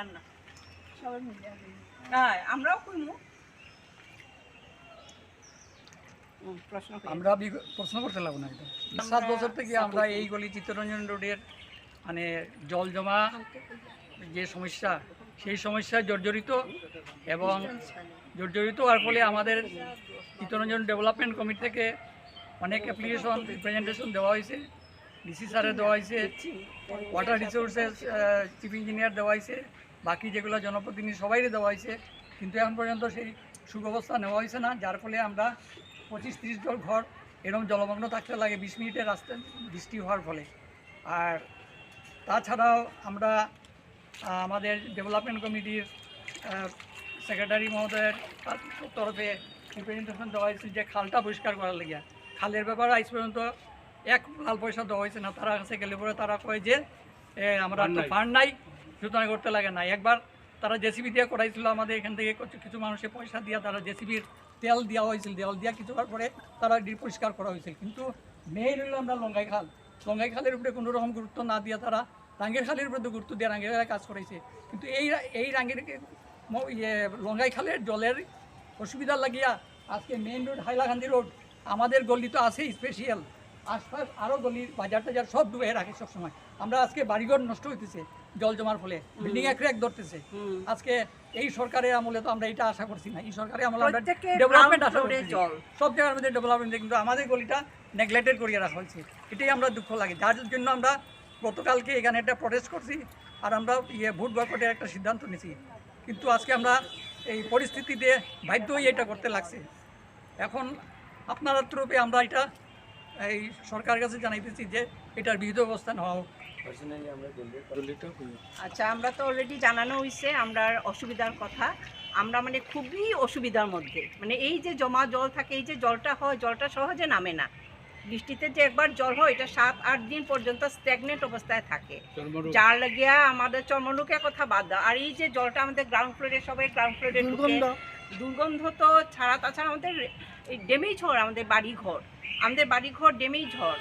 আর না হ্যাঁ আমরাও কইমু। আমরা প্রশ্ন করতে লাগবো না এটা। সাত বছর থেকে আমরা এই গলি চিত্তরঞ্জন রোডের মানে জল জমা যে সমস্যা সেই সমস্যায় জর্জরিত এবং জর্জরিত হওয়ার ফলে আমাদের চিত্তরঞ্জন ডেভেলপমেন্ট কমিটি থেকে অনেক অ্যাপ্লিকেশন রিপ্রেজেন্টেশন দেওয়া হয়েছে। ডিসি স্যারে দেওয়া হয়েছে। ওয়াটার রিসোর্সেস চিফ ইঞ্জিনিয়ার দেওয়া হয়েছে। বাকি যেগুলো জনপ্রতিনিধি সবাইরে দেওয়া হয়েছে কিন্তু এখন পর্যন্ত সেই সুব্যবস্থা নেওয়া হয়েছে না যার ফলে আমরা পঁচিশ তিরিশ জন ঘর এরকম জলমগ্ন থাকতে লাগে বিশ মিনিটের রাস্তা বৃষ্টি হওয়ার ফলে। আর তাছাড়াও আমরা আমাদের ডেভেলপমেন্ট কমিটির সেক্রেটারি মহোদয়ের তরফে রিপ্রেজেন্টেশন দেওয়া হয়েছে যে খালটা পরিষ্কার করার লাগিয়া। খালের ব্যাপারে আজ পর্যন্ত এক লাল পয়সা দেওয়া হয়েছে না তারা কাছে গেলে পরে তারা কয় যে আমরা তো ফান্ড নাই। সুতরাং করতে লাগে না। একবার তারা জেসিবি দিয়ে করাইছিল আমাদের এখান থেকে, কিছু- মানুষের পয়সা দিয়ে তারা জেসিবির তেল দেওয়া হয়েছিল। দেওয়াল দিয়া কিছু পরে তারা পরিষ্কার করা হয়েছিল। কিন্তু মেইন হলো আমরা লঙ্গাই খাল। লঙ্গাই খালের উপরে কোনো রকম গুরুত্ব না দিয়ে তারা রাঙ্গের খালের উপরে গুরুত্ব দিয়ে রাঙ্গের খালে কাজ করেছে কিন্তু এই এই রাঙ্গের ইয়ে লঙ্গাই খালের জলের অসুবিধা লাগিয়া আজকে মেইন রোড, হাইলাকান্দি রোড, আমাদের গলি তো আছেই স্পেশিয়াল আশপাশ আরও গলি বাজার টাজার সব ডুবে রাখে সবসময়। আমরা আজকে বাড়িঘর নষ্ট হইতেছে। জল জমার ফলে বিল্ডিং এক এক ধরতেছে। আজকে এই সরকারের আমলে তো আমরা এটা আশা করছি না। এই সরকারের আমলে আমরা ডেভেলপমেন্ট আশা করছি। জল। সব জায়গার মধ্যে ডেভেলপমেন্ট কিন্তু আমাদের গলিটা নেগলেক্টেড করিয়ে রাখা হয়েছে। এটাই আমরা দুঃখ লাগে। যার জন্য আমরা গতকালকে এখানে একটা প্রটেস্ট করছি আর আমরা ইয়ে ভোট বয়কটের একটা সিদ্ধান্ত নিয়েছি। কিন্তু আজকে আমরা এই পরিস্থিতিতে বাধ্য হয়ে এটা করতে লাগছে। এখন আপনার তরফে আমরা এটা এই সরকারের কাছে জানাইতেছি যে এটার বিহিত ব্যবস্থা নেওয়া হোক। আচ্ছা আমরা তো অলরেডি জানানো হয়েছে আমরা অসুবিধার কথা। আমরা মানে খুবই অসুবিধার মধ্যে। মানে এই যে জমা জল থাকে এই যে জলটা হয় জলটা সহজে নামে না। বৃষ্টিতে যে একবার জল হয় এটা সাত আট দিন পর্যন্ত স্ট্যাগনেট অবস্থায় থাকে। যার লাগিয়া আমাদের চর্মরোগের কথা বাদ দাও। আর এই যে জলটা আমাদের গ্রাউন্ড ফ্লোরে সবাই গ্রাউন্ড ফ্লোরে দুর্গন্ধ। তো ছাড়া তাছাড়া আমাদের ড্যামেজ হয় আমাদের বাড়ি ঘর আমাদের বাড়ি ঘর ড্যামেজ হয়।